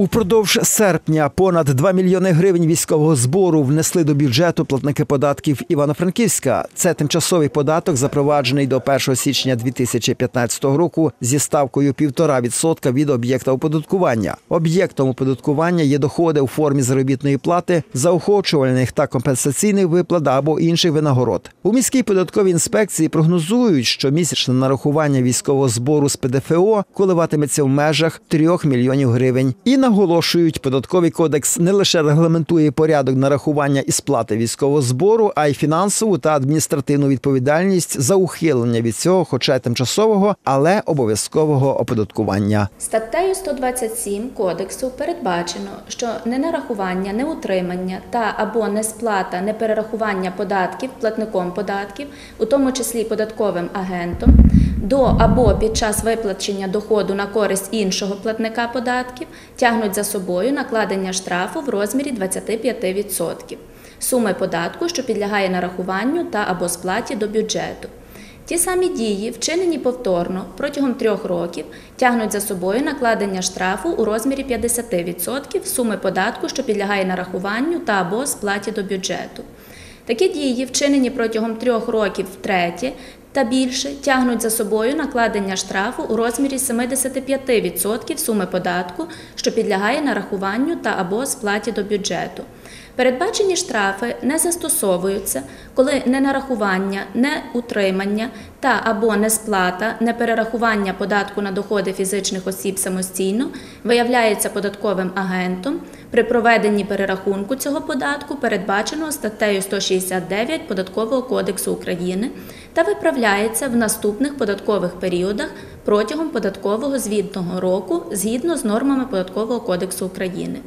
Упродовж серпня понад 2 мільйони гривень військового збору внесли до бюджету платники податків Івано-Франківська. Це тимчасовий податок, запроваджений до 1 січня 2015 року зі ставкою 1,5% від об'єкта оподаткування. Об'єктом оподаткування є доходи у формі заробітної плати, заохочувальних та компенсаційних виплат або інших винагород. У міській податковій інспекції прогнозують, що місячне нарахування військового збору з ПДФО коливатиметься в межах 3 мільйонів гривень. І наголошують, податковий кодекс не лише регламентує порядок нарахування і сплати військового збору, а й фінансову та адміністративну відповідальність за ухилення від цього, хоча й тимчасового, але обов'язкового оподаткування. Статтею 127 Кодексу передбачено, що ненарахування, неутримання та або несплата, неперерахування податків платником податків, у тому числі податковим агентом, до або під час виплачення доходу на користь іншого платника податків тягнуть за собою накладення штрафу в розмірі 25% суми податку, що підлягає нарахуванню та або сплаті до бюджету. Ті самі дії, вчинені повторно протягом трьох років, тягнуть за собою накладення штрафу у розмірі 50% суми податку, що підлягає нарахуванню та або сплаті до бюджету. Такі дії, вчинені протягом трьох років втретє та більше, тягнуть за собою накладення штрафу у розмірі 75% суми податку, що підлягає нарахуванню та або сплаті до бюджету. Передбачені штрафи не застосовуються, коли ненарахування, неутримання та або несплата, неперерахування податку на доходи фізичних осіб самостійно виявляється податковим агентом при проведенні перерахунку цього податку, передбачено статтею 169 Податкового кодексу України, та виправляється в наступних податкових періодах протягом податкового звітного року згідно з нормами Податкового кодексу України.